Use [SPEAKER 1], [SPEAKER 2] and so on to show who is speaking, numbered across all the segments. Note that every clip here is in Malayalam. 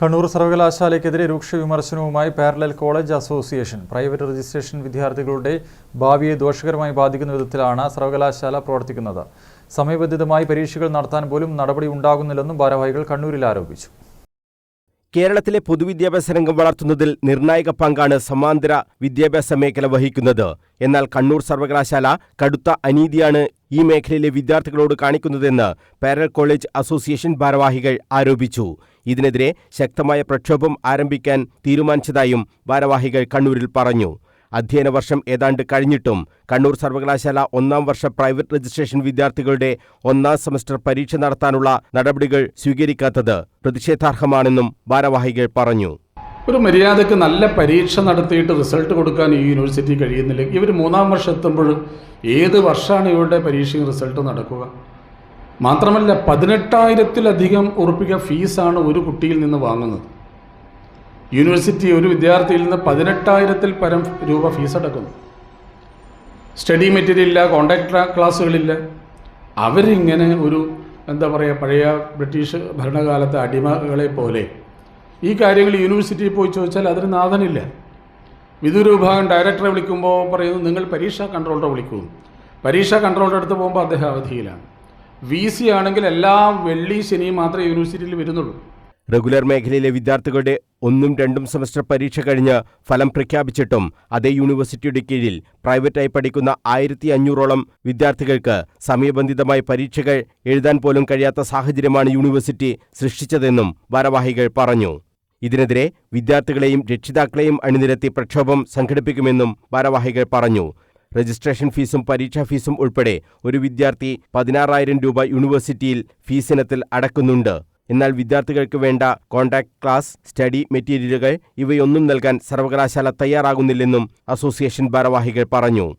[SPEAKER 1] കണ്ണൂർ സർവകലാശാലയ്ക്കെതിരെ രൂക്ഷ വിമർശനവുമായി parallel college association. Private registration വിദ്യാർത്ഥികളുടെ ഭാവിയെ ദോഷകരമായി ബാധിക്കുന്ന വിധത്തിലാണ് സർവകലാശാല പ്രവർത്തിക്കുന്നത്. സമയബന്ധിതമായി പരീക്ഷകൾ നടത്താൻ പോലും നടപടി ഉണ്ടാകുന്നില്ലെന്നും ഭാരവാഹികൾ കണ്ണൂരിൽ ആരോപിച്ചു.
[SPEAKER 2] കേരളത്തിലെ പൊതുവിദ്യാഭ്യാസ രംഗം വളർത്തുന്നതിൽ നിർണായക പങ്കാണ് സമാന്തര വിദ്യാഭ്യാസ മേഖല വഹിക്കുന്നത്. എന്നാൽ കണ്ണൂർ സർവകലാശാല കടുത്ത അനീതിയാണ് ഈ മേഖലയിലെ വിദ്യാർത്ഥികളോട് കാണിക്കുന്നതെന്ന് പാരൽ കോളേജ് അസോസിയേഷൻ ഭാരവാഹികൾ ആരോപിച്ചു. ഇതിനെതിരെ ശക്തമായ പ്രക്ഷോഭം ആരംഭിക്കാൻ തീരുമാനിച്ചതായും ഭാരവാഹികൾ കണ്ണൂരിൽ പറഞ്ഞു. അധ്യയന വർഷം ഏതാണ്ട് കഴിഞ്ഞിട്ടും കണ്ണൂർ സർവകലാശാല ഒന്നാം വർഷ പ്രൈവറ്റ് രജിസ്ട്രേഷൻ വിദ്യാർത്ഥികളുടെ ഒന്നാം സെമസ്റ്റർ പരീക്ഷ നടത്താനുള്ള നടപടികൾ സ്വീകരിക്കാത്തത് പ്രതിഷേധാർഹമാണെന്നും ഭാരവാഹികൾ പറഞ്ഞു.
[SPEAKER 3] ഒരു മര്യാദയ്ക്ക് നല്ല പരീക്ഷ നടത്തിയിട്ട് റിസൾട്ട് കൊടുക്കാൻ ഈ യൂണിവേഴ്സിറ്റി കഴിയുന്നില്ല. ഇവർ മൂന്നാം വർഷം എത്തുമ്പോൾ ഏത് വർഷമാണ് ഇവരുടെ പരീക്ഷയും റിസൾട്ട് നടക്കുക? മാത്രമല്ല പതിനെട്ടായിരത്തിലധികം ഉറപ്പിക്ക ഫീസാണ് ഒരു കുട്ടിയിൽ നിന്ന് വാങ്ങുന്നത്. യൂണിവേഴ്സിറ്റി ഒരു വിദ്യാർത്ഥിയിൽ നിന്ന് പതിനെട്ടായിരത്തിൽ പരം രൂപ ഫീസ് അടക്കുന്നു. സ്റ്റഡി മെറ്റീരിയൽ ഇല്ല കോണ്ടാക്ട് ക്ലാസ്സുകളില്ല അവരിങ്ങനെ ഒരു എന്താ പറയുക പഴയ ബ്രിട്ടീഷ് ഭരണകാലത്തെ അടിമകളെ പോലെ ഈ കാര്യങ്ങൾ യൂണിവേഴ്സിറ്റിയിൽ പോയി ചോദിച്ചാൽ അതിന് നാഥനില്ല. വിദൂര വിഭാഗം ഡയറക്ടറെ വിളിക്കുമ്പോൾ പറയുന്നു നിങ്ങൾ പരീക്ഷാ കൺട്രോളറെ വിളിക്കൂ. പരീക്ഷാ കൺട്രോളറുടെ അടുത്ത് പോകുമ്പോൾ അദ്ദേഹം അവധിയിലാണ്. വി സി ആണെങ്കിൽ എല്ലാ വെള്ളി ശനിയും മാത്രമേ യൂണിവേഴ്സിറ്റിയിൽ വരുന്നുള്ളൂ.
[SPEAKER 2] റെഗുലർ മേഖലയിലെ വിദ്യാർത്ഥികളുടെ ഒന്നും രണ്ടും സെമസ്റ്റർ പരീക്ഷ കഴിഞ്ഞ് ഫലം പ്രഖ്യാപിച്ചിട്ടും അതേ യൂണിവേഴ്സിറ്റിയുടെ കീഴിൽ പ്രൈവറ്റായി പഠിക്കുന്ന ആയിരത്തി അഞ്ഞൂറോളം വിദ്യാർത്ഥികൾക്ക് സമയബന്ധിതമായി പരീക്ഷകൾ എഴുതാൻ പോലും കഴിയാത്ത സാഹചര്യമാണ് യൂണിവേഴ്സിറ്റി സൃഷ്ടിച്ചതെന്നും ഭാരവാഹികൾ പറഞ്ഞു. ഇതിനെതിരെ വിദ്യാർത്ഥികളെയും രക്ഷിതാക്കളെയും അണിനിരത്തി പ്രക്ഷോഭം സംഘടിപ്പിക്കുമെന്നും ഭാരവാഹികൾ പറഞ്ഞു. രജിസ്ട്രേഷൻ ഫീസും പരീക്ഷാ ഫീസും ഉൾപ്പെടെ ഒരു വിദ്യാർത്ഥി പതിനാറായിരം രൂപ യൂണിവേഴ്സിറ്റിയിൽ ഫീസിനത്തിൽ അടക്കുന്നുണ്ട്. എന്നാൽ വിദ്യാർത്ഥികൾക്ക് വേണ്ട കോൺടാക്ട് ക്ലാസ് സ്റ്റഡി മെറ്റീരിയലുകൾ ഇവയൊന്നും നൽകാൻ സർവകലാശാല തയ്യാറാകുന്നില്ലെന്നും അസോസിയേഷൻ ഭാരവാഹികൾ പറഞ്ഞു.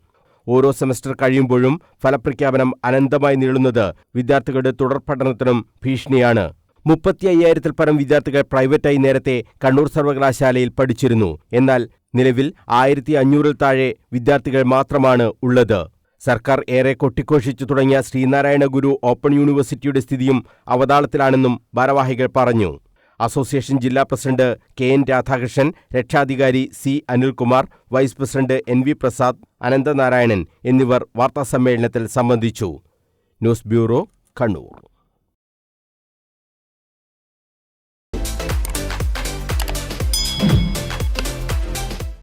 [SPEAKER 2] ഓരോ സെമസ്റ്റർ കഴിയുമ്പോഴും ഫലപ്രഖ്യാപനം അനന്തമായി നീളുന്നത് വിദ്യാർത്ഥികളുടെ തുടർ പഠനത്തിനും ഭീഷണിയാണ്. മുപ്പത്തി അയ്യായിരത്തിൽ പരം വിദ്യാർത്ഥികൾ പ്രൈവറ്റായി നേരത്തെ കണ്ണൂർ സർവകലാശാലയിൽ പഠിച്ചിരുന്നു. എന്നാൽ നിലവിൽ ആയിരത്തി അഞ്ഞൂറിൽ താഴെ വിദ്യാർത്ഥികൾ മാത്രമാണ് ഉള്ളത്. സർക്കാർ ഏറെ കൊട്ടിഘോഷിച്ചു തുടങ്ങിയ ശ്രീനാരായണ ഗുരു ഓപ്പൺ യൂണിവേഴ്സിറ്റിയുടെ സ്ഥിതിയും അവതാളത്തിലാണെന്നും ഭാരവാഹികൾ പറഞ്ഞു. അസോസിയേഷൻ ജില്ലാ പ്രസിഡന്റ് കെ എൻ രാധാകൃഷ്ണൻ രക്ഷാധികാരി C Anilkumar vice president N V Prasad Ananthanarayanan എന്നിവർ വാർത്താസമ്മേളനത്തിൽ സംബന്ധിച്ചു. News bureau Kannur.